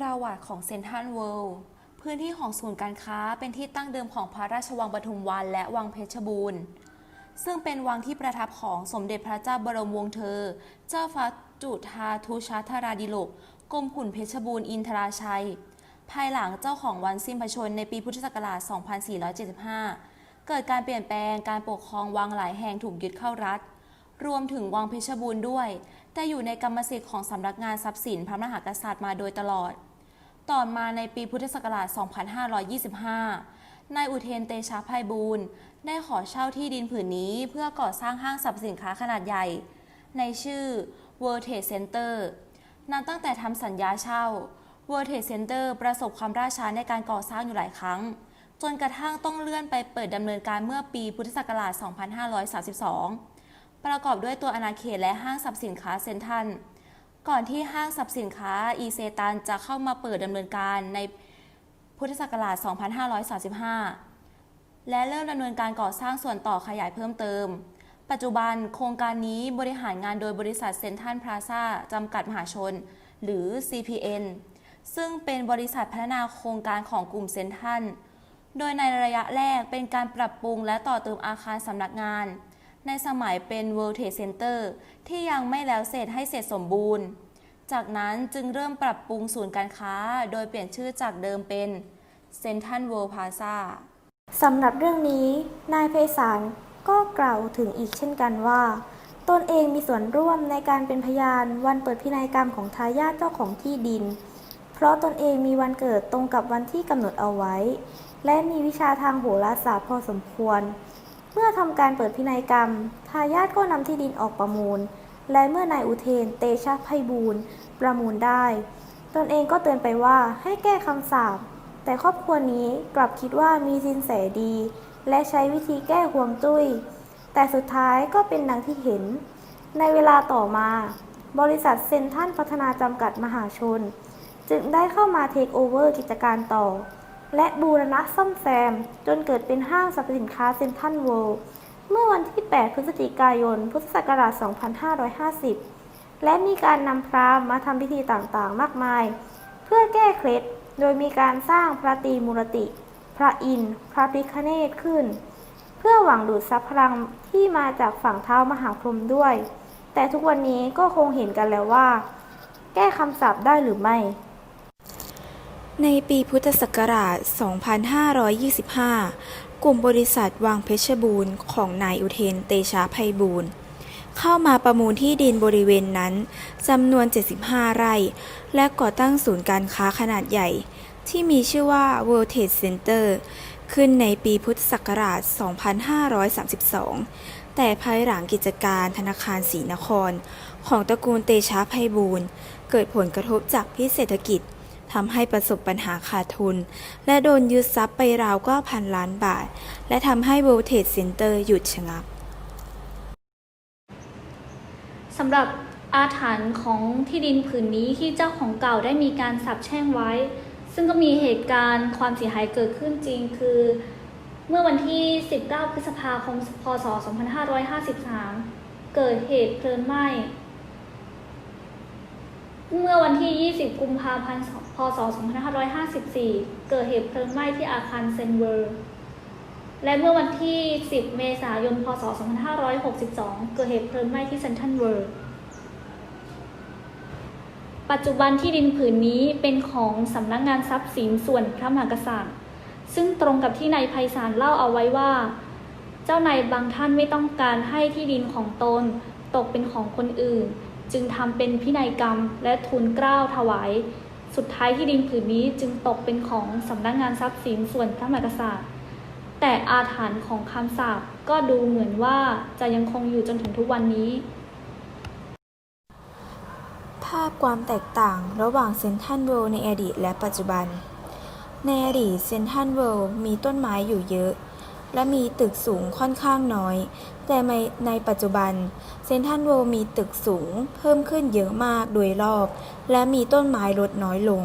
ประวัติของเซนทรัลเวิลด์พื้นที่ของศูนย์การค้าเป็นที่ตั้งเดิมของพระราชวังปทุมวันและวังเพชรบูรณ์ ซึ่งเป็นวังที่ประทับของสมเด็จพระเจ้าบรมวงศ์เธอ เจ้าฟ้าจุฑาทุชาธาราดิโลกกรมขุนเพชรบูรณ์อินทราชัย ภายหลังเจ้าของวันสิ้นพระชนในปีพุทธศักราช 2475 เกิดการเปลี่ยนแปลงการปกครองวังหลายแห่งถูกยึดเข้ารัฐ รวมถึงวังเพชรบูรณ์ด้วย แต่อยู่ในกรรมสิทธิ์ของสำนักงานทรัพย์สินพระมหากษัตริย์มาโดยตลอด ต่อมาในปีพุทธศักราช 2525 นายอุเทนเตชะภัยบูรณ์ได้ขอเช่าที่ดินผืนนี้เพื่อก่อสร้างห้างสรรพสินค้าขนาดใหญ่ ในชื่อ World Trade Center นับตั้งแต่ทำสัญญาเช่า World Trade Center ประสบความล่าช้าในการก่อสร้างอยู่หลายครั้ง จนกระทั่งต้องเลื่อนไปเปิดดำเนินการเมื่อปีพุทธศักราช 2532 ประกอบด้วยตัวอาณาเขตและห้างสรรพสินค้าเซนทรัล ก่อนที่ห้างสรรพสินค้าอีเซตันจะเข้ามาเปิดดำเนินการในพุทธศักราช 2535 และเริ่มดำเนินการก่อสร้างส่วนต่อขยายเพิ่มเติม ปัจจุบันโครงการนี้บริหารงานโดยบริษัทเซนทรัลพลาซาจำกัดมหาชน หรือ CPN ซึ่งเป็นบริษัทพัฒนาโครงการของกลุ่มเซนทรัลโดยในระยะแรกเป็นการปรับปรุงและต่อเติมอาคารสำนักงาน ในสมัยเป็น World Trade Center ที่ยังไม่แล้วเสร็จให้เสร็จสมบูรณ์ จากนั้นจึงเริ่มปรับปรุงศูนย์การค้า โดยเปลี่ยนชื่อจากเดิมเป็น Central World Plaza สำหรับเรื่องนี้ นายไพศาลก็กล่าวถึงอีกเช่นกันว่า ตนเองมีส่วนร่วมในการเป็นพยานวันเปิดพินัยกรรมของทายาทเจ้าของที่ดิน เพราะตนเองมีวันเกิดตรงกับวันที่กำหนดเอาไว้ และมีวิชาทางโหราศาสตร์พอสมควร เมื่อทำการเปิดพินัยกรรม ทายาทก็นำที่ดินออกประมูล และเมื่อนายอุเทนเตชะไพบูลประมูลได้ ตนเองก็เตือนไปว่าให้แก้คำสาปแต่ครอบครัวนี้กลับคิดว่ามีสินแสดี และใช้วิธีแก้ห่วงจุ้ย แต่สุดท้ายก็เป็นดังที่เห็น ในเวลาต่อมา บริษัทเซนทรัลพัฒนาจำกัดมหาชน จึงได้เข้ามาเทคโอเวอร์กิจการต่อ และบูรณะซ่อมแซม จนเกิดเป็นห้างสรรพสินค้าเซ็นทรัลเวิลด์เมื่อวันที่ 8 พฤศจิกายน พุทธศักราช 2550 และมีการนำพราหมณ์มาทำพิธีต่างๆ มากมาย เพื่อแก้เคล็ด โดยมีการสร้างพระตีมูรติ พระอินทร์ พระพิฆเนศขึ้น เพื่อหวังดูดซับพลังที่มาจากฝั่งเท้ามหาพรหมด้วย แต่ทุกวันนี้ก็คงเห็นกันแล้วว่า แก้คำสาปได้หรือไม่ ในปีพุทธศักราช 2525 กลุ่มบริษัทวังเพชรบูรณ์ของนายอุเทนเตชะไพบูรณ์ เข้ามาประมูลที่ดินบริเวณนั้นจำนวน 75 ไร่ และก่อตั้งศูนย์การค้าขนาดใหญ่ ที่มีชื่อว่า World Trade Center ขึ้นในปีพุทธศักราช 2532 แต่ภายหลังกิจการธนาคารศรีนคร ของตระกูลเตชะไพบูรณ์เกิดผลกระทบจากพิษเศรษฐกิจ ทำให้ประสบปัญหาขาดทุน และโดนยึดทรัพย์ไปราวก็พันล้านบาท และทำให้ World Trade Center หยุดชะงักสำหรับอาถรรพ์ของที่ดินผืนนี้ที่เจ้าของเก่าได้มีการสับแช่งไว้ ซึ่งก็มีเหตุการณ์ความเสียหายเกิดขึ้นจริงคือ เมื่อวันที่ 19 พฤษภาคม พศ 2553 เกิดเหตุเพลิงไหม้ เมื่อวันที่ 20 กุมภาพันธ์ พศ 2554 เกิดเหตุเพลิงไหม้ที่อาคารเซนเวอร์ และเมื่อวันที่ 10 เมษายน พศ 2562 เกิดเหตุเพลิงไหม้ที่เซนทรัลเวิร์ปัจจุบันที่ดินผืนนี้เป็นของสำนักงานทรัพย์สินส่วนพระมหากษัตริย์ ซึ่งตรงกับที่นายไพศาลเล่าเอาไว้ว่า เจ้านายบางท่านไม่ต้องการให้ที่ดินของตนตกเป็นของคนอื่น จึงทำเป็นพินัยกรรมและทุนเกล้าถวาย สุดท้ายที่ดินผืนนี้จึงตกเป็นของสำนักงานทรัพย์สินส่วนพระมหากษัตริย์ แต่อาถรรพ์ของคำสาปก็ดูเหมือนว่าจะยังคงอยู่จนถึงทุกวันนี้ภาพความแตกต่างระหว่างเซนทรัลเวิลด์ในอดีตและปัจจุบัน ในอดีตเซนทรัลเวิลด์มีต้นไม้อยู่เยอะ และมีตึกสูงค่อนข้างน้อย แต่ในปัจจุบันเซนทรัลเวิลด์มีตึกสูงเพิ่มขึ้นเยอะมากโดยรอบ และมีต้นไม้ลดน้อยลง